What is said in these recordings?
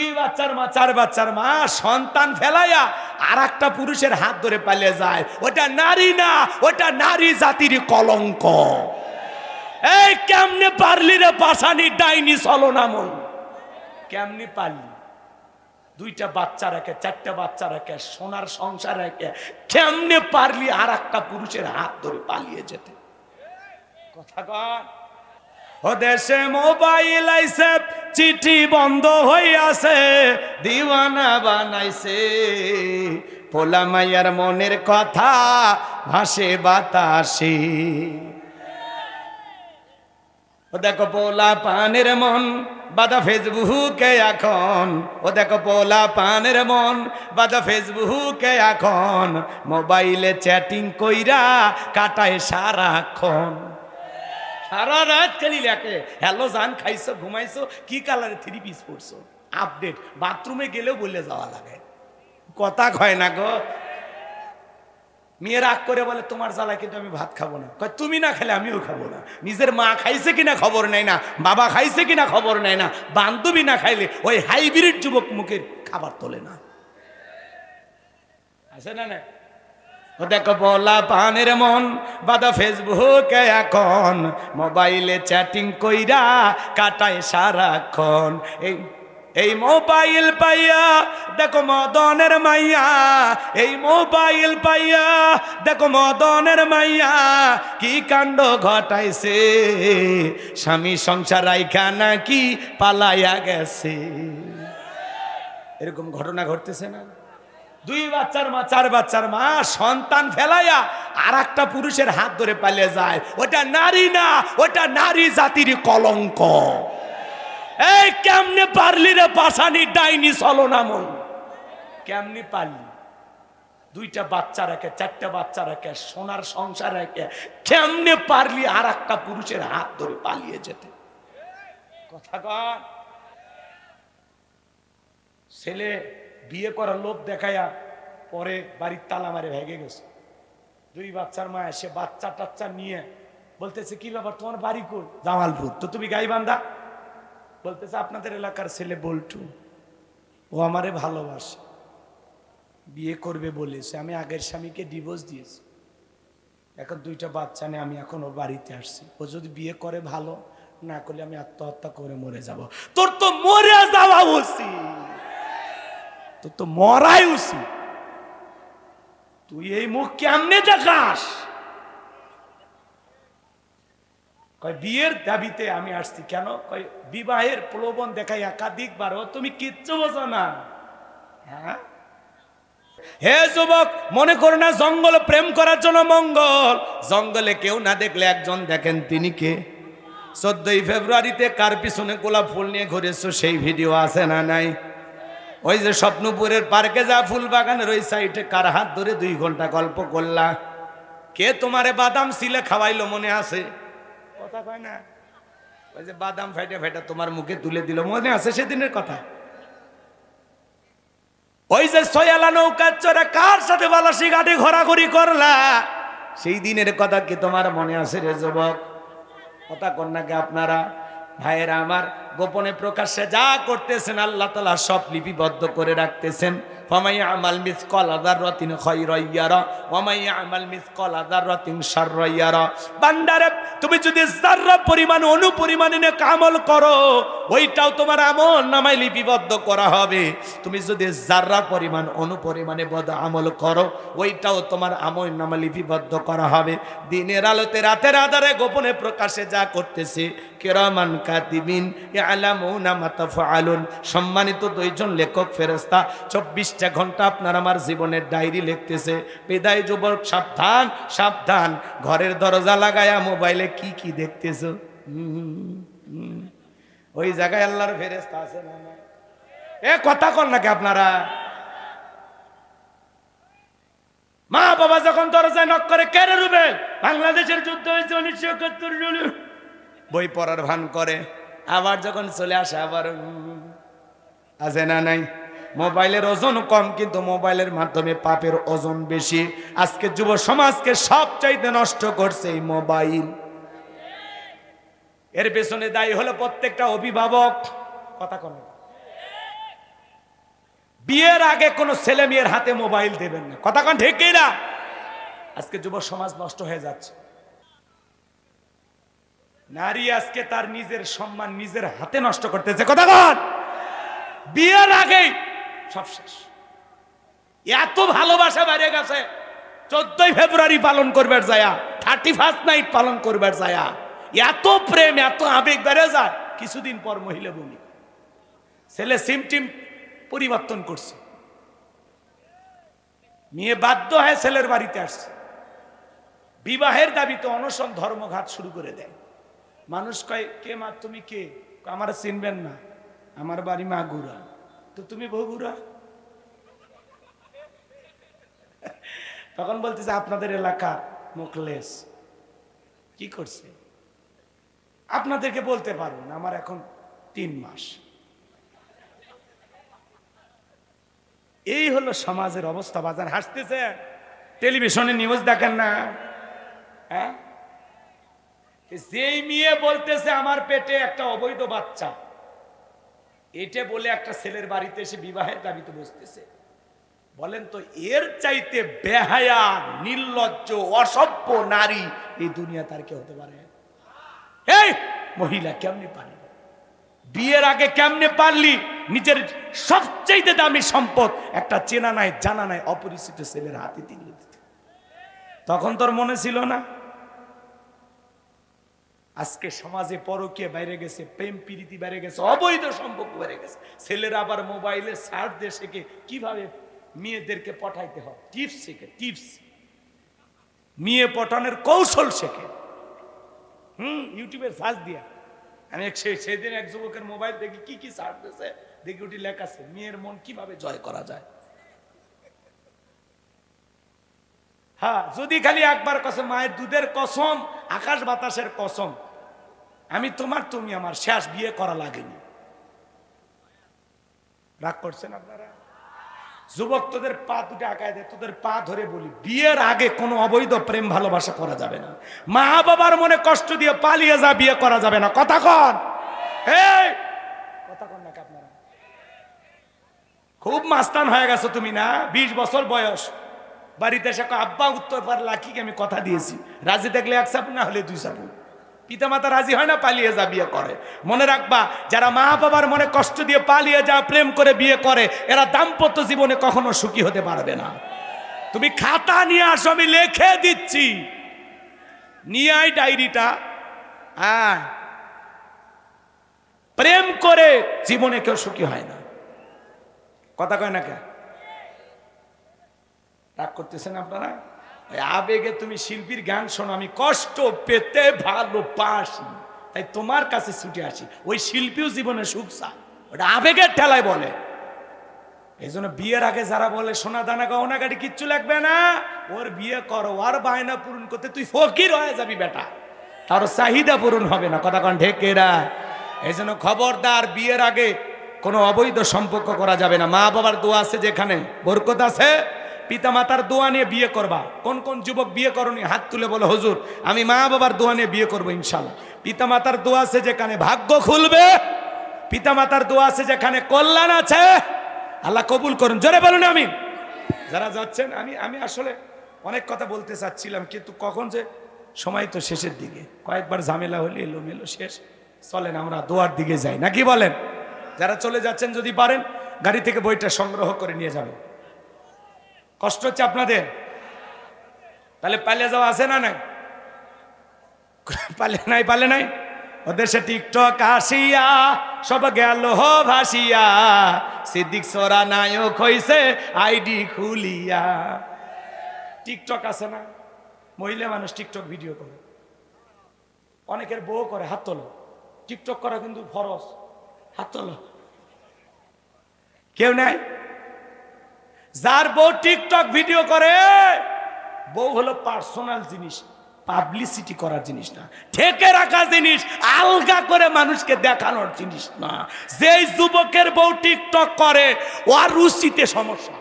দুই বাচ্চার মা, চার বাচ্চার মা, সন্তান ফেলাইয়া আর একটা পুরুষের হাত ধরে পালিয়ে যায়। ওটা নারী না, ওটা নারী জাতির কলঙ্ক। এই কেমনে পারলি রে পাশানি ডাইনি চলনাময় কেমনে পারলি? দুইটা বাচ্চা রাখে, চারটা বাচ্চা রাখে, সোনার সংসার রাখে কেমনে পারলি আর একটা পুরুষের হাত ধরে পালিয়ে যেতে? কথা ও দেশে মোবাইল আইছে, চিঠি বন্ধ হইয়াছে, দিওয়ানা বানাইছে। পোলা মাইয়ার মনের কথা ভাসে বাতাসে। ও দেখো পোলা পানের মন, বাদা ফেসবুকে এখন। ও দেখো পোলা পানের মন, বাদা ফেসবুকে এখন। মোবাইলে চ্যাটিং কইরা কাটায় সারাক্ষণ। সারা রাত খালি লেখে, হ্যালো, জান, খাইছো, ঘুমাইছো, কি কালারে থ্রি পিস পড়ছো আপডেট বাথরুমে গেলেও বলে যাওয়া লাগে। কথা কয় না গো। মেয়ে রাগ করে বলে, তোমার জ্বালায় কিন্তু আমি ভাত খাব না। কয়, তুমি না খেলে আমিও খাব না। নিজের মা খাইছে কিনা খবর নেয় না, বাবা খাইছে কিনা খবর নেয় না, বান্ধবী না খাইলে ওই হাইব্রিড যুবক মুখের খাবার তোলে না। আছে না না দেখো বলা পানের মন, বাদা ফেসবুকে এখন। মোবাইলে চ্যাটিং কইরা কাটায় সারাক্ষণ। এই এই মোবাইল পাইয়া, দেখো মদনের মাইয়া। এই মোবাইল পাইয়া, দেখো মদনের মাইয়া। কি কাণ্ড ঘটাইছে? স্বামী সংসার রাইখা নাকি পালাইয়া গেছে? এরকম ঘটনা ঘটতেছে না? দুই বাচ্চার মা, চার বাচ্চার মা, সন্তান ফেলাইয়া আর একটা পুরুষের হাত ধরে পালিয়ে যায়। ওটা নারী না, ওটা নারী জাতির কলঙ্ক। এই কেমনে পারলি রে পাশানি ডাইনি চলনাময় কেমনে পারলি? দুইটা বাচ্চা রাখে, চারটা বাচ্চা রাখে, সোনার সংসার রাখে কেমনে পারলি আর একটা পুরুষের হাত ধরে পালিয়ে যেতে? কথা কর ছেলে বিয়ে করার লোভ দেখাইয়া পরে বাড়ির তালা মারে ভেগে গেছে। দুই বাচ্চার মা এসে বাচ্চা টাচ্চা নিয়ে বলতেছে, কি ব্যাপার, তোমার বাড়ি কোন জামালপুর। তো তুমি গাই গাইবান্ধা? বলতেছে, আপনাদের এলাকার ছেলে বল্টু। ও আমারে ভালোবাসে। বিয়ে করবে বলেছে। আমি আগের স্বামীকে ডিভোর্স দিয়েছি। এখন দুইটা বাচ্চা নিয়ে আমি এখন ওর বাড়িতে আসছি। ও যদি বিয়ে করে ভালো, না করলে আমি আত্মহত্যা করে মরে যাব। তোর তো মরে যাওয়া উচিত। তোর তো মরাই উচিত। তুই এই মুখ কেমনে দেখাস? কয়, বিয়ের দাবিতে আমি আসছি কেন? কয়, বিবাহের প্রলোভন দেখাই একাধিক বার তুমি কিচ্ছু বোঝো না। হ্যাঁ? হে যুবক, মনে করো না জঙ্গলে প্রেম করার জন্য মঙ্গল? জঙ্গলে কেউ না দেখলে একজন দেখেন তিনি কে? চোদ্দই ফেব্রুয়ারিতে কার পিছনে গোলাপ ফুল নিয়ে ঘুরেছো? সেই ভিডিও আছে না নাই? ওই যে স্বপ্নপুরের পার্কে যা ফুল বাগানের ওই সাইডে কার হাত ধরে দুই ঘণ্টা গল্প করলা? কে তোমারে বাদাম সিলে খাওয়াইলো মনে আছে? কথা কয় না। ওই যে বাদাম ফেটে ফেটে তোমার মুখে তুলে দিল, মনে আছে সেদিনের কথা? ওই যে সয়ালা নৌকার চড়ে কার সাথে বালাসি ঘাটে ঘোরাঘুরি করলা? সেই দিনের কথা কি তোমার মনে আছে রে যুবক? কথা কন্যাকে আপনারা? ভাইয়েরা আমার গোপনে প্রকাশ্যে যা করতেছেন, আল্লাহ তালা সব লিপিবদ্ধ করে রাখতেছেন। আমাল কল আদার আমাল মিস কল আদার সারইয়ারা বান্দারে তুমি যদি যার্রা পরিমাণ অনুপরিমাণে পরিমাণে কামল করো, ওইটাও তোমার আমল নামাই লিপিবদ্ধ করা হবে। তুমি যদি যার্রা পরিমাণ অনু পরিমাণে বদ আমল করো, ওইটাও তোমার আমল নামা লিপিবদ্ধ করা হবে। দিনের আলোতে রাতের আধারে গোপনে প্রকাশে যা করতেছে, কেরামান কাতিবিন ইয়ালামুনা মা তাফআলুন। সম্মানিত দুইজন লেখক ফেরেশতা 24টা ঘণ্টা আপনার আমার জীবনের ডায়েরি লিখতেছে। বিদায় যুবক, সাবধান সাবধান। ঘরের দরজা লাগায়া মোবাইলে কি কি দেখতেছো। ওই জায়গায় আল্লাহর ফেরেশতা আছে না এ, কথা কর নাকি আপনারা? মা বাবা যখন দরজায় নক করে কেড়ে রুবেল? বাংলাদেশের যুদ্ধ হয়েছে উনিশশো একাত্তর বই পড়ার ভান করে, আবার যখন চলে আসে আবার আছে না নাই? মোবাইলের ওজন কম, কিন্তু মোবাইলের মাধ্যমে পাপের ওজন বেশি। আজকে যুব সমাজকে সব চাইতে নষ্ট করছে এই মোবাইল। এর পেছনে দায়ী হলো প্রত্যেকটা অভিভাবক। কথা কন বিয়ের আগে কোনো ছেলে মেয়ের হাতে মোবাইল দেবেন না। কথা কন ঠিক না আজকে যুব সমাজ নষ্ট হয়ে যাচ্ছে। নারী আজকে তার নিজের সম্মান নিজের হাতে নষ্ট করতেছে। কথা কন। বিয়ের আগেই সব শেষ। এত ভালোবাসা বেড়ে গেছে। চোদ্দই ফেব্রুয়ারি পালন করবার যায়া থার্টি ফার্স্ট নাইট পালন করবার যায়া এত প্রেম, এত আবেগ বেড়ে যায়, কিছুদিন পর মহিলা বমি। ছেলে সিম টিম পরিবর্তন করছে। মেয়ে বাধ্য হয়ে ছেলের বাড়িতে আসছে। বিবাহের দাবিতে অনশন ধর্মঘাত শুরু করে দেয়। মানুষ কয়, কে মা, তুমি কে? আমার চিনবেন না। আমার বাড়ি মা মাগুরা তো তুমি বগুড়া তখন বলতেছে, আপনাদের এলাকা মুখলেস কি করছে? আপনাদেরকে বলতে পারব না আমার এখন তিন মাস। এই হলো সমাজের অবস্থা, বাজার হাসতেছে, টেলিভিশনে নিউজ দেখেন না। হ্যাঁ? যেই মেয়ে বলতেছে, আমার পেটে একটা অবৈধ বাচ্চা। এটা বলে একটা ছেলের বাড়িতে এসে বিবাহের দাবিতে বসতেছে। বলেন তো, এর চাইতে বেহায়া, নির্লজ্জ, অসভ্য নারী এই দুনিয়া তার কে হতে পারে? এই, মহিলা কেমনে পারলি? বিয়ের আগে কেমনে পারলি? নিজের সবচাইতে দামি সম্পদ একটা চেনা নাই, জানা নাই, অপরিচিত ছেলের হাতে দিল তখন তোর মনে ছিল না? আজকে সমাজে পরকীয় বাইরে গেছে, প্রেম প্রীতি বেড়ে গেছে, অবৈধ সম্পর্ক বেড়ে গেছে। ছেলেরা আবার মোবাইলে সার্চ দিয়ে শেখে কীভাবে মেয়েদেরকে পটাইতে হয়। টিপস শেখে, টিপস। মেয়ে পটানোর কৌশল শেখে। হুম ইউটিউবে সার্চ দিয়া। আমি সেদিন এক যুবকের মোবাইল দেখি, কি কি সার্চ দিয়েছে দেখি ওটি লেখা মেয়ের মন কীভাবে জয় করা যায়? হ্যাঁ যদি খালি একবার কসম, মায়ের দুধের কসম, আকাশ বাতাসের কসম, আমি তোমার, তুমি আমার শেষ বিয়ে করা লাগেনি। রাগ করছেন আপনারা? যুবক, তোদের পা দুটো আঁকায় দেয় তোদের পা ধরে বলি, বিয়ের আগে কোনো অবৈধ প্রেম ভালোবাসা করা যাবে না। মা বাবার মনে কষ্ট দিয়ে পালিয়ে যা, বিয়ে করা যাবে না। কথা কন। এই! কথা কন নাকি আপনারা? খুব মাস্তান হয়ে গেছো তুমি না? বিশ বছর বয়স। বাড়িতে এসে আব্বা, উত্তর পার লাখিকে আমি কথা দিয়েছি? রাজি দেখলে এক সাপু, না হলে দুই সাপু। পিতা মাতা রাজি হয় না, পালিয়ে যা, বিয়ে করে। মনে রাখবা, যারা মা বাবার মনে কষ্ট দিয়ে পালিয়ে যা, প্রেম করে বিয়ে করে, এরা দাম্পত্য জীবনে কখনো সুখী হতে পারবে না। তুমি খাতা নিয়ে আসো, আমি লিখে দিচ্ছি। নিয়ে আয় ডায়েরিটা। হ্যাঁ প্রেম করে জীবনে কেউ সুখী হয় না। কথা কয় না কে? রাগ করতেছেন আপনারা? আবেগে তুমি শিল্পীর গান শোনো, আমি কষ্ট পেতে ভালো ভালোবাসি। তাই তোমার কাছে ছুটে আসি। ওই শিল্পীও জীবনে সুখ চায়। ওটা আবেগের ঠেলায় বলে। এই জন্য বিয়ের আগে যারা বলে, সোনা দানা গহনা গাড়ি কিচ্ছু লাগবে না, ওর বিয়ে করো, আর বায়না পূরণ করতে তুই ফকির হয়ে যাবি বেটা। তার চাহিদা পূরণ হবে না। কথা কন ঢেকেরা এই জন্য খবরদার বিয়ের আগে কোনো অবৈধ সম্পর্ক করা যাবে না। মা বাবার দোয়া আছে যেখানে? বরকত আছে? পিতা মাতার দোয়া নিয়ে বিয়ে করবা। কোন কোন যুবক বিয়ে করনি? হাত তুলে বলো, হুজুর, আমি মা বাবার দোয়া নিয়ে বিয়ে করব ইনশাল্লাহ পিতা মাতার দোয়া আছে যেখানে ভাগ্য খুলবে পিতা মাতার দোয়া আছে যেখানে কল্যাণ আছে। আল্লাহ কবুল করুন, জোরে বলুন আমি যারা যাচ্ছেন, আমি আমি আসলে অনেক কথা বলতে চাচ্ছিলাম, কিন্তু কখন যে সময় তো শেষের দিকে। কয়েকবার ঝামেলা হলে এলো মেলো শেষ। চলেন, আমরা দোয়ার দিকে যাই। নাকি বলেন? যারা চলে যাচ্ছেন, যদি পারেন, গাড়ি থেকে বইটা সংগ্রহ করে নিয়ে যাবেন। কষ্ট হচ্ছে আপনাদের? তাহলে পালিয়ে যাওয়া আছে না নাই? পালে নাই পালে নাই? ওদের সে টিকটক আসিয়া, সব গেল ভাসিয়া। সিদ্দিক সোরা নায়ক হইছে, আইডি খুলিয়া। টিকটক আছে না? মহিলা মানুষ টিকটক ভিডিও করে। অনেকের বউ করে, হাত তোলো। টিকটক করা কিন্তু ফরজ। হাত তোলো। কেউ নাই? যার বউ টিকটক ভিডিও করে, বউ হলো পার্সোনাল জিনিস, পাবলিসিটি করার জিনিস না, ঠেকে রাখা জিনিস, আলগা করে মানুষকে দেখানোর জিনিস না। যেই যুবকের বউ টিকটক করে, ওর রুচিতে সমস্যা।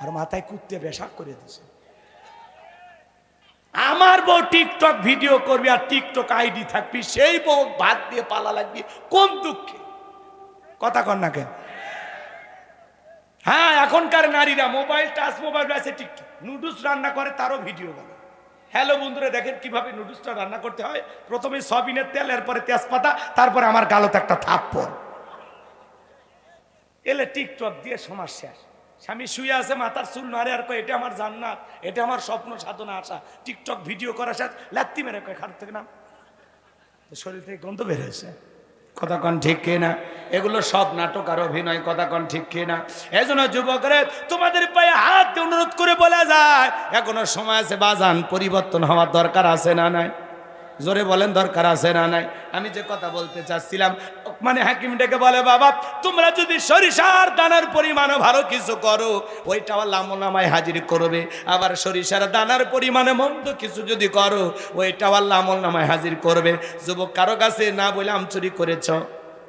আর মাথায় কুত্তে পেশাব করে দিছে। আমার বউ টিকটক ভিডিও করবি আর টিকটক আইডি থাকবি, সেই বউ ভাত দিয়ে পালা লাগবি, কোন দুঃখে? কথা কর না কেন? হ্যাঁ এখনকার নারীরা মোবাইল টাচ মোবাইল আছে টিকটক নুডলস রান্না করে, তারও ভিডিও বানায়। হ্যালো বন্ধুরা, দেখেন কীভাবে নুডলসটা রান্না করতে হয়। প্রথমে সবিনের তেল, এরপরে তেজপাতা, তারপরে আমার গালতে একটা থাপ্পড়। এলে টিকটক দিয়ে সমাজ শেষ। স্বামী শুয়ে আছে, মাথার চুল নারে আর কয়, এটা আমার জান্নাত, এটা আমার স্বপ্ন, সাধনা, আশা। টিকটক ভিডিও করা শেষ, লাত্তি মেরে কয় খাট থেকে নাম। শরীর থেকে গন্ধ বের হয়েছে। কথা কন ঠিক কে না এগুলো সব নাটক আর অভিনয় কথা কন ঠিক কে না জন্য যুবকরে, তোমাদের পায়ে হাত অনুরোধ করে বলা যায়, এখনও সময় আছে বাজান, পরিবর্তন হওয়ার দরকার আছে না নাই? জোরে বলেন, দরকার আছে না নাই? আমি যে কথা বলতে চাচ্ছিলাম মানে হাকিম ডেকে বলে, বাবা, তোমরা যদি সরিষার দানার পরিমাণে ভালো কিছু করো ওইটা আল্লাহ নামায় হাজির করবে। আবার সরিষার দানার পরিমাণে মন্দ কিছু যদি করো ওইটা আল্লাহ আমল নামায় হাজির করবে। যুবক, কারও কাছে না বলে আম চুরি করেছ?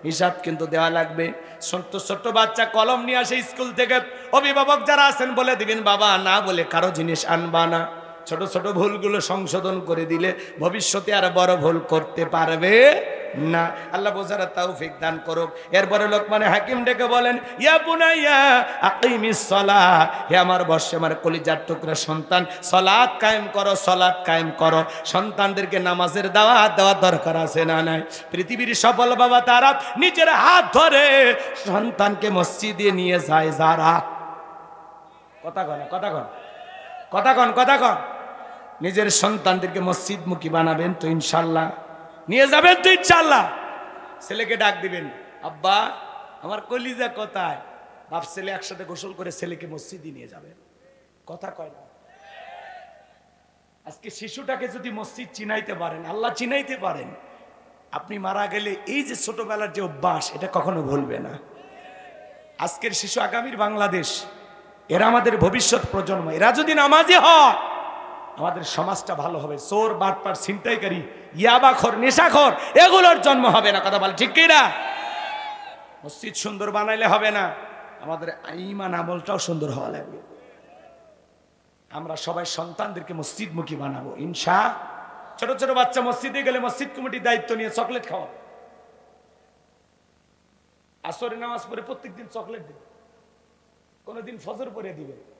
হিসাব কিন্তু দেওয়া লাগবে। ছোট্ট ছোট্ট বাচ্চা কলম নিয়ে আসে স্কুল থেকে। অভিভাবক যারা আছেন বলে দিবেন, বাবা, না বলে কারও জিনিস আনবা না। ছোট ছোট ভুলগুলো সংশোধন করে দিলে ভবিষ্যতে আর বড় ভুল করতে পারবে না। আল্লাহ বোঝার তৌফিক দান করুক। এরপরে লোক মানে হাকিম ডেকে বলেন, ইয়া বুনাইয়া আকিমিস সালাহ হে আমার বর্ষে আমার কলিজার টুকরা সন্তান, সলাৎ কায়েম করো, সলাৎ কায়েম করো। সন্তানদেরকে নামাজের দাওয়াত দেওয়ার দরকার আছে না নাই? পৃথিবীর সফল বাবা তারা নিজের হাত ধরে সন্তানকে মসজিদে নিয়ে যায় যারা। কথা কন কথা কন কথা কন কথা কন। নিজের সন্তানদেরকে মসজিদমুখী বানাবেন তো ইনশাল্লাহ। নিয়ে যাবেন তো ইনশাল্লাহ। ছেলেকে ডাক দিবেন, আব্বা, আমার কলিজা কথায়? বাপ ছেলে একসাথে গোসল করে ছেলেকে মসজিদে নিয়ে যাবেন কথা কয় না। আজকে শিশুটাকে যদি মসজিদ চিনাইতে পারেন, আল্লাহ চিনাইতে পারেন, আপনি মারা গেলে এই যে ছোটবেলার যে অভ্যাস, এটা কখনো ভুলবে না। আজকের শিশু আগামীর বাংলাদেশ, এরা আমাদের ভবিষ্যৎ প্রজন্ম, এরা যদি নামাজি হয় আমাদের সমাজটা ভালো হবে। চোর বাটপার ছিনতাইকারী, ইয়াবাখর, নেশাখর, এগুলোর জন্ম হবে না। কথা বল, ঠিক কি না? মসজিদ সুন্দর বানাইলে হবে না। আমাদের ইমান আমলটাও সুন্দর হওয়া লাগবে। আমরা সবাই সন্তানদেরকে মসজিদমুখী বানাবো, ইনশা। ছোট ছোট বাচ্চা মসজিদে গেলে মসজিদ কমিটির দায়িত্ব নিয়ে চকলেট খাওয়া। আসরে নামাজ পড়ে প্রত্যেকদিন চকলেট দেবে। কোনোদিন ফজর পরে দিবে।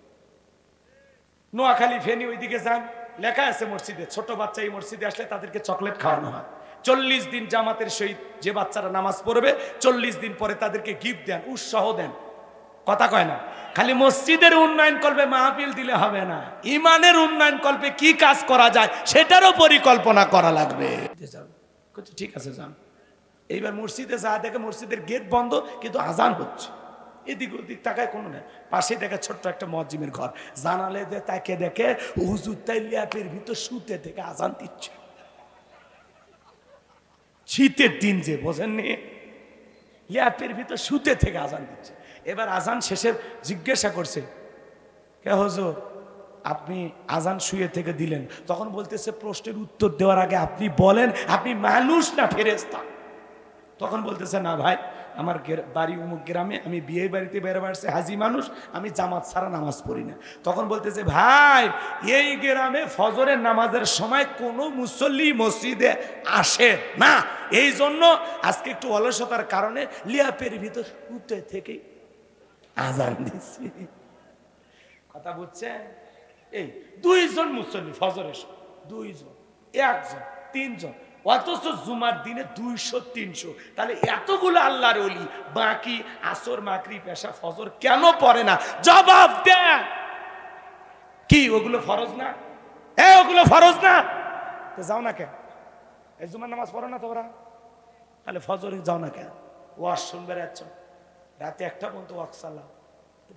নোয়াখালী ফেনি ওইদিকে যান। লেখা আছে মসজিদে, ছোট বাচ্চা এই মসজিদে আসলে তাদেরকে চকলেট খাওয়ানো হয়। চল্লিশ দিন জামাতের সহিত যে বাচ্চারা নামাজ পড়বে, চল্লিশ দিন পরে তাদেরকে গিফট দেন, উৎসাহ দেন। কথা কয় না। খালি মসজিদের উন্নয়ন কল্পে মাহফিল দিলে হবে না। ইমানের উন্নয়ন কল্পে কি কাজ করা যায়, সেটারও পরিকল্পনা করা লাগবে। ঠিক আছে, যান। এইবার মসজিদে যা দেখে মসজিদের গেট বন্ধ, কিন্তু আজান হচ্ছে। এদিক ওদিক তাকায় কোনো নেই পাশে দেখে ছোট্ট একটা মসজিমের ঘর। জানালে যে তাকে দেখে হুজুর তাই ল্যাপের ভিতর শুতে থেকে আজান দিচ্ছে। শীতের দিন যে, বোঝেননি? ল্যাপের ভিতর শুতে থেকে আজান দিচ্ছে। এবার আজান শেষে জিজ্ঞাসা করছে, কে হজুর, আপনি আজান শুয়ে থেকে দিলেন? তখন বলতেছে, প্রশ্নের উত্তর দেওয়ার আগে আপনি বলেন, আপনি মানুষ না ফেরেস্তা তখন বলতেছে, না ভাই আমার বাড়ি উমুক গ্রামে আমি বিয়ে বাড়িতে বেড়ে বাড়ছে, হাজি মানুষ, আমি জামাত ছাড়া নামাজ পড়ি না। তখন বলতেছে, ভাই, এই গ্রামে ফজরের নামাজের সময় কোনো মুসল্লি মসজিদে আসে না। এই জন্য আজকে একটু অলসতার কারণে লিয়াপের ভিতর উঠে থেকে আজান দিচ্ছি কথা বুঝছেন? এই দুইজন মুসল্লি ফজরের দুইজন, একজন, তিনজন অথচ জুমার দিনে দুইশো, তিনশো। তাহলে এতগুলো আল্লাহর অলি বাকি আসর মাকরি পেশা ফজর কেন পড়ে না? জবাব দেন কি, ওগুলো ফরজ না? এ, ওগুলো ফরজ না? তো যাও না কেন? এই জুমার নামাজ পড়ো না তোমরা? তাহলে ফজরে যাও না কেন? ওয়াজ শুনবে যাচ্ছ রাতে একটা পর্যন্ত ওয়াক চালাও।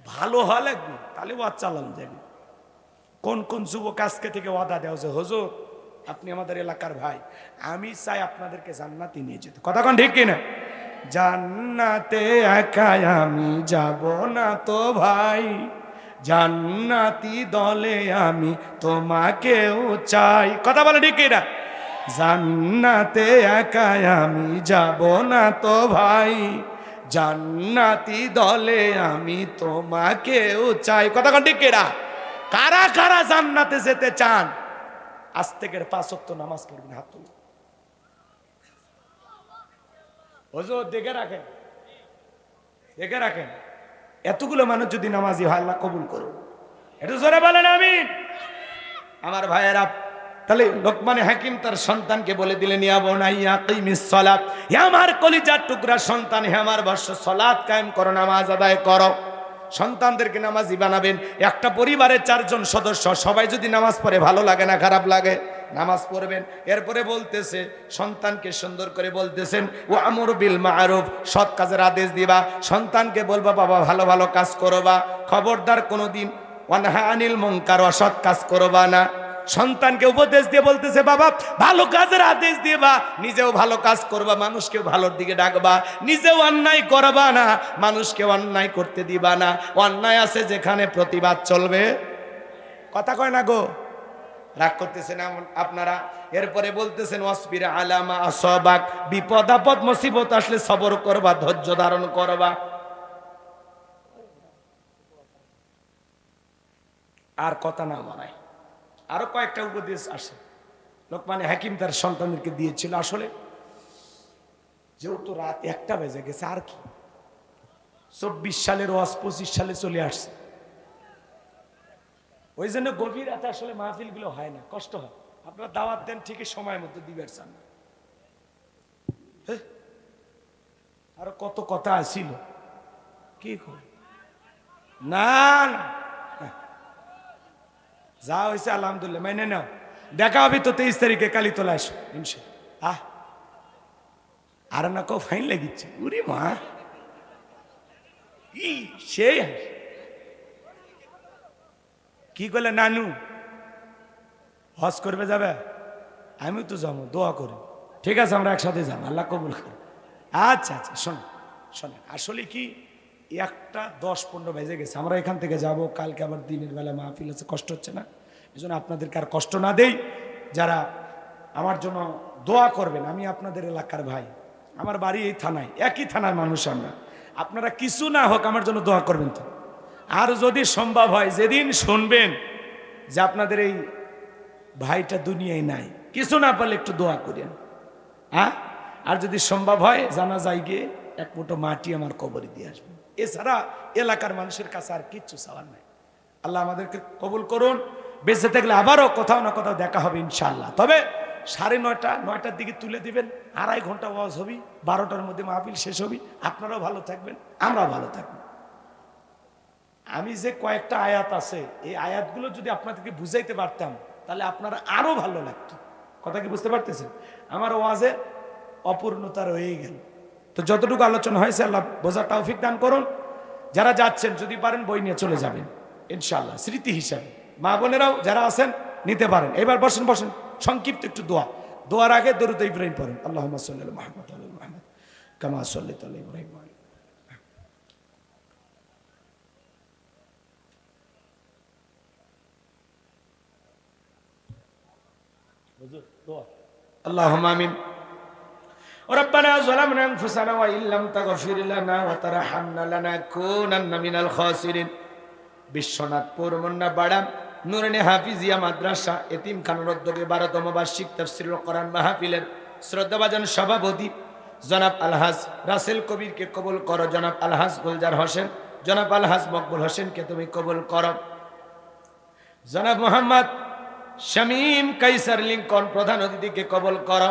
ভালো হওয়া লাগবে, তাহলে ওয়াজ চালানো যাবে। কোন কোন যুবক আজকে থেকে ওয়াদা দেওয়া যে, হুজুর আপনি আমাদের এলাকার ভাই, আমি চাই আপনাদেরকে জান্নাতে নিয়ে যেতে। কথা কোন ঠিক কিনা? জান্নাতে একাই আমি যাব না তো ভাই, জান্নাতি দলে আমি তোমাকেও চাই। কথা বলে ঠিক কিনা? জান্নাতে একাই আমি যাব না তো ভাই, জান্নাতি দলে আমি তোমাকেও চাই। কথা কোন ঠিক কিনা? কারা কারা জান্নাতে যেতে চান? আজ থেকে পাঁচ ওয়াক্ত নামাজ পড়বেন, হাত তুলুন। হুজুর, দেখে রাখেন। দেখে রাখেন। এতগুলো মানুষ যদি নামাজি হয়, আল্লাহ কবুল করো একটু জোরে বলেন আমি আমার ভাইয়েরা, তাহলে লোকমানে হাকিম তার সন্তানকে বলে দিলেন আমার কলিজার টুকরা সন্তান, হে আমার বর্ষ, সালাত কায়েম করো, নামাজ আদায় করো। সন্তানদেরকে নামাজি বানাবেন। একটা পরিবারের চারজন সদস্য, সবাই যদি নামাজ পড়ে ভালো লাগে না, খারাপ লাগে, নামাজ পড়বেন। এরপরে বলতেছে, সন্তানকে সুন্দর করে বলতেছেন ও আমর বিল মারুফ সৎ কাজের আদেশ দিবা। সন্তানকে বলবা, বাবা, ভালো ভালো কাজ করবা। খবরদার কোনো দিন অনহা আনিল মঙ্কার অসৎ কাজ করবা না। সন্তানকে উপদেশ দিয়ে বলতেছে, বাবা, ভালো কাজের আদেশ দিবা, নিজেও ভালো কাজ করবা মানুষকে ভালোর দিকে ডাকবা, নিজেও অন্যায় করবা না, মানুষকে অন্যায় করতে দিবা না, অন্যায় আছে যেখানে প্রতিবাদ চলবে। কথা কয় না গো, রাগ করতেছেন আপনারা। এরপরে বলতেছেন অসবির আলামা আসবাক, বিপদ আপদ, মুসিবত আসলে সবর করবা, ধৈর্য ধারণ করবা। আর কথা না বানায় আরও কয়েকটা উপদেশ আসে। লোকমানে হাকিম তার সন্তানদেরকে দিয়েছিল আসলে। যেহেতু রাত একটা বেজে গেছে, আর কি? চব্বিশ সালের ওয়াজ পঁচিশ সালে চলে আসছে। ওই জন্য গভীর রাতে আসলে মাহফিলগুলো হয় না, কষ্ট হয়। আপনারা দাওয়াত দেন, ঠিকই সময় মতো দিবেন চান না? আরও কত কথা আসিল কি না না। যা হয়েছে, আলহামদুলিল্লাহ মাইনে নাও। দেখা হবে তো তেইশ তারিখে কালী তোলা আসো ইনশা আহ, আর না কেউ ফাইন লাগিচ্ছে। উরি মা। ই সেই কি করলে নানু? হজ করবে যাবে? আমি তো যাব, দোয়া করি। ঠিক আছে, আমরা একসাথে যাব, আল্লাহ কবুল করি আচ্ছা আচ্ছা শোন শোনেন আসলে কি একটা দশ পনেরো বেজে গেছে। আমরা এখান থেকে যাব, কালকে আবার দিনের বেলা মাহফিল আছে, কষ্ট হচ্ছে না। এই জন্য আপনাদেরকে আর কষ্ট না দেই, যারা আমার জন্য দোয়া করবেন, আমি আপনাদের এলাকার ভাই। আমার বাড়ি এই থানায়, একই থানার মানুষ আমরা। আপনারা কিছু না হোক আমার জন্য দোয়া করবেন তো। আর যদি সম্ভব হয়, যেদিন শুনবেন যে আপনাদের এই ভাইটা দুনিয়ায় নাই, কিছু না পারলে একটু দোয়া করেন। হ্যাঁ আর যদি সম্ভব হয়, জানা যায় গিয়ে এক মুঠো মাটি আমার কবরে দিয়ে আসবেন। এছাড়া এলাকার মানুষের কাছে আর কিচ্ছু চাওয়ার নাই। আল্লাহ আমাদেরকে কবুল করুন। বেঁচে থাকলে আবারও কোথাও না কোথাও দেখা হবে ইনশাল্লাহ তবে সাড়ে নয়টা, নয়টার দিকে তুলে দিবেন। আড়াই ঘণ্টা ওয়াজ হবি, বারোটার মধ্যে মাহফিল শেষ হবি। আপনারাও ভালো থাকবেন, আমরাও ভালো থাকব। আমি যে কয়েকটা আয়াত আছে, এই আয়াতগুলো যদি আপনাদেরকে বুঝাইতে পারতাম, তাহলে আপনারা আরও ভালো লাগতো। কথা কি বুঝতে পারতেছেন? আমার ওয়াজে অপূর্ণতা রয়েই গেল। তো যতটুকু আলোচনা হয়েছে আল্লাহ বোঝার তৌফিক দান করুন যারা যাচ্ছেন যদি পারেন বই নিয়ে চলে যাবেন ইনশাল্লাহ স্মৃতি হিসাবে মা বোনেরাও যারা আছেন নিতে পারেন এবার বসেন বসেন সংক্ষিপ্ত একটু দোয়া দোয়ার আগে দরুদ ইব্রাহিম পড়েন আল্লাহ সাল্লাহ মাহমুদ মাহমুদ কামা সাল্লাহ ইব্রাহিম اللهم امين ربنا ظلمنا انفسنا وان لم تغفر لنا وترحمنا لنكونن من الخاسرين বিশ্বনাথ পৌরমন্না বাড়া নুরনে হাফিজিয়া মাদ্রাসা এতিম খানের উদ্যোগে বারোতম বার্ষিক তফসিরুল কোরআন মাহফিলের শ্রদ্ধাভাজন সভাপতি জনাব আলহাজ রাসেল কবিরকে কবুল করো জনাব আলহাজ গুলজার হোসেন জনাব আলহাজ মকবুল হোসেনকে তুমি কবুল করো জনাব মোহাম্মদ শামীম কাইসার লিঙ্কন প্রধান অতিথিকে কবল কর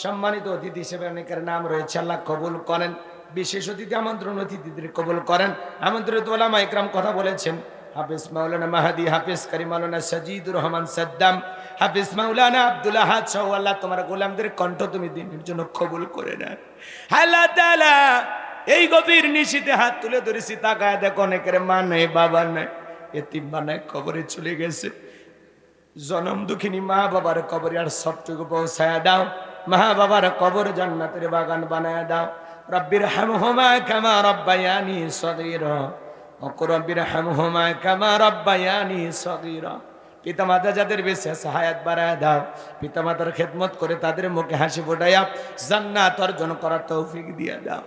সম্মানিত অতিথি হিসেবে অনেকের নাম রয়েছে, আল্লাহ কবুল করেন। বিশেষ অতিথি আমন্ত্রণ অতিথিদের কবুল করেন। আমন্ত্রিত ওলামা ইকরাম কথা বলেছেন, হাফিজ মাওলানা মাহাদি, হাফিজ করিম মাওলানা সাজিদুর রহমান সাদ্দাম, হাফিজ মাওলানা আব্দুল্লাহ সহ আল্লাহ তোমার গোলামদের কণ্ঠ তুমি দিনের জন্য কবুল করে না আল্লাহ তাআলা এই গভীর নিশিতে হাত তুলে ধরেছি, তাকায় দেখো অনেকের মা নেই, বাবা নেই, এতিম বানায় কবরে চলে গেছে। জনম দুঃখিনী মা বাবার কবরে আর সবটুকু পৌঁছায় দাও। মা বাবার কবর জান্নাতের বাগান বানায় দাও। রব্বির হামহুমা কামা রব্বায়ানি সদীর অকরব্বির হামহুমা কামা রব্বায়ানি পিতা মাতা যাদের বেশি আছে হায়াত বাড়ায় দাও। পিতামাতার খেদমত করে তাদের মুখে হাসি ফোটাইয়া জান্নাত অর্জন করার তৌফিক দিয়ে দাও।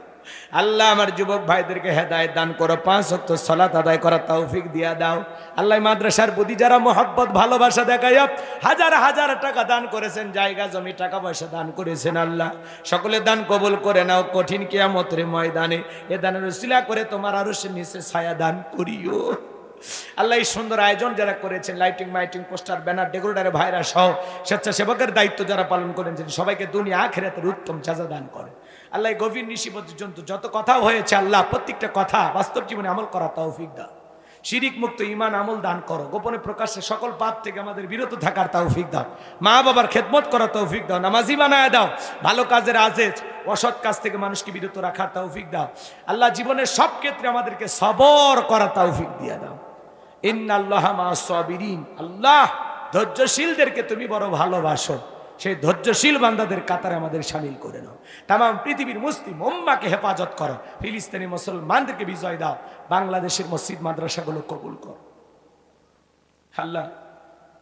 আল্লাহ আমার যুবক ভাইদেরকে হেদায়ত দান করো, পাঁচ অক্ত সলাত আদায় করার তৌফিক দিয়া দাও। আল্লাহ মাদ্রাসার প্রতি যারা মোহাব্বত, ভালোবাসা দেখায় হাজার হাজার টাকা দান করেছেন, জায়গা, জমি, টাকা পয়সা দান করেছেন আল্লাহ। সকলে দান কবুল করে নাও, কঠিন কিয়ামতের ময়দানে এ দানের উসিলা করে তোমার আরও সে নিচে ছায়া দান করিও। আল্লাহ এই সুন্দর আয়োজন যারা করেছেন, লাইটিং, মাইটিং, পোস্টার, ব্যানার ডেকোরেটারে ভাইরা সহ স্বেচ্ছাসেবকের দায়িত্ব যারা পালন করেছেন, সবাইকে দুনিয়া আখেরাতের উত্তম সাজা দান করে আল্লাহ গভীর নিশি পর্যন্ত যত কথা হয়েছে, আল্লাহ প্রত্যেকটা কথা বাস্তব জীবনে আমল করা তৌফিক দাও। শিরিক মুক্ত ইমান আমল দান করো। গোপনে প্রকাশ্যে সকল পাপ থেকে আমাদের বিরত থাকার তৌফিক দাও। মা বাবার খেদমত করা তৌফিক দাও। নামাজি বানায় দাও। ভালো কাজের আজেজ, অসৎ কাজ থেকে মানুষকে বিরত রাখার তৌফিক দাও। আল্লাহ জীবনের সব ক্ষেত্রে আমাদেরকে সবর করা তৌফিক দিয়ে দাও। ইন্না আল্লাহ মা সাবিরিন। আল্লাহ ধৈর্যশীলদেরকে তুমি বড় ভালোবাসো। সেই ধৈর্যশীল বান্দাদের কাতারে আমাদের সামিল করে নাও। তাম পৃথিবীর মুসলিম উম্মাকে হেফাজত করো। ফিলিস্তিনি মুসলমানদেরকে বিজয় দাও। বাংলাদেশের মসজিদ মাদ্রাসাগুলো কবুল করো। আল্লাহ,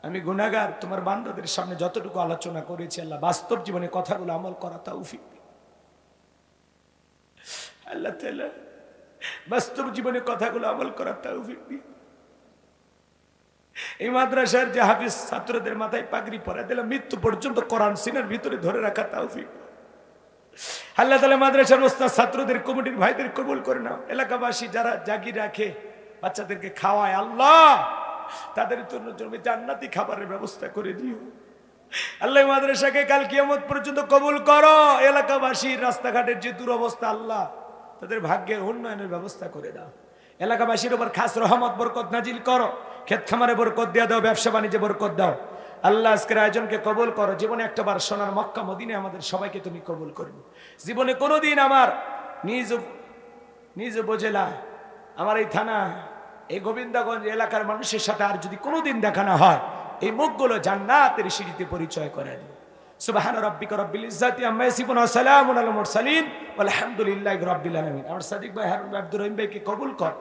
আমি গুনাগার তোমার বান্দাদের সামনে যতটুকু আলোচনা করেছি, আল্লাহ বাস্তব জীবনে কথাগুলো আমল করা তা দিন। আল্লাহ বাস্তব জীবনে কথাগুলো আমল করা তৌফিক দিন। এই মাদ্রাসার যে হাফিজ ছাত্রদের মাথায় পাগড়ি পরা দিলাম, মৃত্যু পর্যন্ত কোরআন সিনের ভিতরে ধরে রাখা তৌফিক। আল্লাহ তালা মাদ্রাসার ওস্তাদ ছাত্রদের, কমিটির ভাইদের কবুল করে নাও। এলাকাবাসী যারা জাগি রাখে, বাচ্চাদেরকে খাওয়ায় আল্লাহ, তাদের জন্য জমি জান্নাতি খাবারের ব্যবস্থা করে দিও। আল্লাহ মাদ্রাসাকে কাল কিয়ামত পর্যন্ত কবুল করো। এলাকাবাসীর রাস্তাঘাটের যে দুরবস্থা, আল্লাহ তাদের ভাগ্যের উন্নয়নের ব্যবস্থা করে দাও। এলাকাবাসীর উপর খাস রহমত, বরকত নাজিল করো। ক্ষেত খামারে বরকত দিয়ে দাও, ব্যবসা বাণিজ্যে বরকত দাও। আল্লাহ আজকের আয়োজনকে কবুল করো। জীবনে একটা বার সোনার মক্কা মদিনে আমাদের সবাইকে তুমি কবুল করবে জীবনে কোনোদিন আমার নিজ নিজ উপজেলা আমার এই থানা এই গোবিন্দাগঞ্জ এলাকার মানুষের সাথে আর যদি কোনোদিন দেখা না হয়, এই মুখগুলো জান্নাতের সিঁড়িতে পরিচয় করে দিই সুবহান রাব্বিকা রাব্বিল ইজ্জাতি আম্মা ইয়াসিফুন ওয়া সালামুন আলাল মুরসালিন। ওয়ালহামদুলিল্লাহি রাব্বিল আলামিন। আমার সাদিক ভাই হারুন আব্দুর রহিম ভাইকে কবুল কর।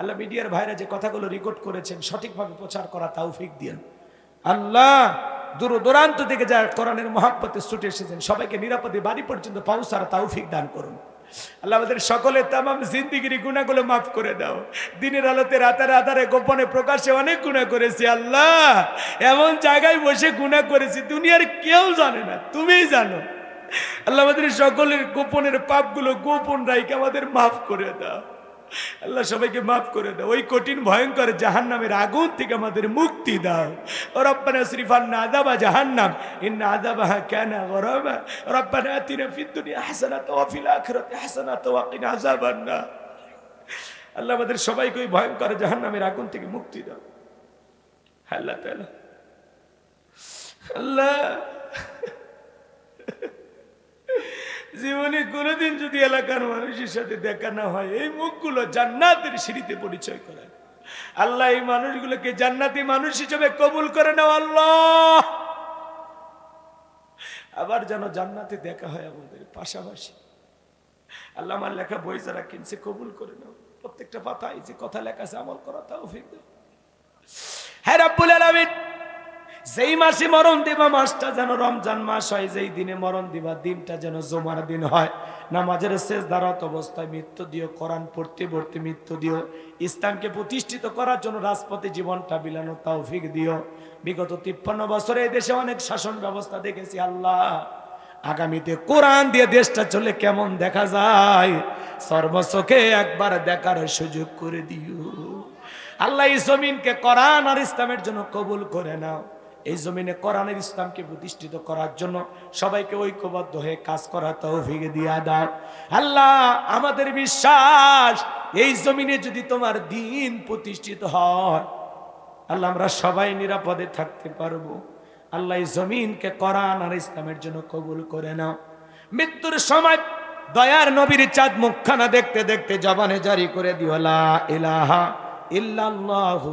আল্লাহ মিডিয়ার ভাইরা যে কথাগুলো রেকর্ড করেছেন, সঠিকভাবে প্রচার করা তৌফিক দিয়েন। আল্লাহ, দূর দূরান্ত থেকে যা কোরআনের মহাব্বতে ছুটে এসেছেন, সবাইকে নিরাপদে বাড়ি পর্যন্ত পৌঁছার তৌফিক দান করুন। আল্লাহ আমাদের সকলে তাম জিন্দিগির গুণাগুলো মাফ করে দাও। দিনের আলোতে, রাতারে আধারে, গোপনে, প্রকাশে অনেক গুণা করেছি আল্লাহ। এমন জায়গায় বসে গুণা করেছি, দুনিয়ার কেউ জানে না, তুমিই জানো। আল্লাহ আমাদের সকলের গোপনের পাপগুলো গোপন রাইকে আমাদের মাফ করে দাও। আল্লাহ সবাইকে মাফ করে দাও। ওই কঠিন, ভয়ঙ্কর জাহান নামের আগুন থেকে আমাদের মুক্তি দাও। রব্বানা শ্রীফান আদাবা জাহান্নাম ইন আদাবাহা কানা গরামা। রব্বানা আতিনা ফিদ দুনিয়া হাসানাত ওয়া ফিল আখিরাতি হাসানাত ওয়া কিনা আযাবান নার আল্লাহ আমাদের সবাইকে ওই ভয়ঙ্কর জাহান্নামের আগুন থেকে মুক্তি দাও। আল্লাহ তাআলা, আল্লাহ জীবনে কোনোদিন যদি এলাকার মানুষের সাথে দেখা না হয়, এই মুখগুলো জান্নাতের সিঁড়িতে পরিচয় করায় আল্লাহ এই মানুষগুলোকে জান্নাতি মানুষ হিসেবে কবুল করে নাও, আল্লাহ। আবার যেন জান্নাতে দেখা হয় আমাদের পাশাপাশি। আল্লাহ আমার লেখা বই যারা কিনছে, কবুল করে নাও। প্রত্যেকটা পাতায় যে কথা লেখা আছে, আমল করা তাও ফিক হ্যাঁ রাব্বুল আলামিন। যেই মাসে মরণ দিবা, মাসটা যেন রমজান মাস হয়, যেই দিনে মরণ দিবা, দিনটা যেন জমার দিন হয়। নামাজের শেষ দাঁড়াত অবস্থায় মৃত্যু দিও, কোরআন পড়তে পড়তে মৃত্যু দিও, ইসলামকে প্রতিষ্ঠিত করার জন্য রাজপথে জীবনটা বিলানো তৌফিক দিও। বিগত তিপ্পান্ন বছরে এই দেশে অনেক শাসন ব্যবস্থা দেখেছি, আল্লাহ। আগামীতে কোরআন দিয়ে দেশটা চলে কেমন দেখা যায়? সর্বচোখে একবার দেখার সুযোগ করে দিও। আল্লাহ এই জমিনকে কোরআন আর ইসলামের জন্য কবুল করে নাও। এই জমিনে কোরআনের ইসলামকে প্রতিষ্ঠিত করার জন্য সবাইকে ঐক্যবদ্ধ হয়ে কাজ করা তৌফিক দিয়া দাও। আল্লাহ, আমাদের বিশ্বাস, এই জমিনে যদি তোমার দিন প্রতিষ্ঠিত হয়, আল্লাহ আমরা সবাই নিরাপদে থাকতে পারব। আল্লাহ এই জমিনকে কোরআন আর ইসলামের জন্য কবুল করে নাও। মৃত্যুর সময় দয়ার নবীর চাঁদ মুখখানা দেখতে দেখতে জবানে জারি করে দিও, লা ইলাহা ইল্লাল্লাহু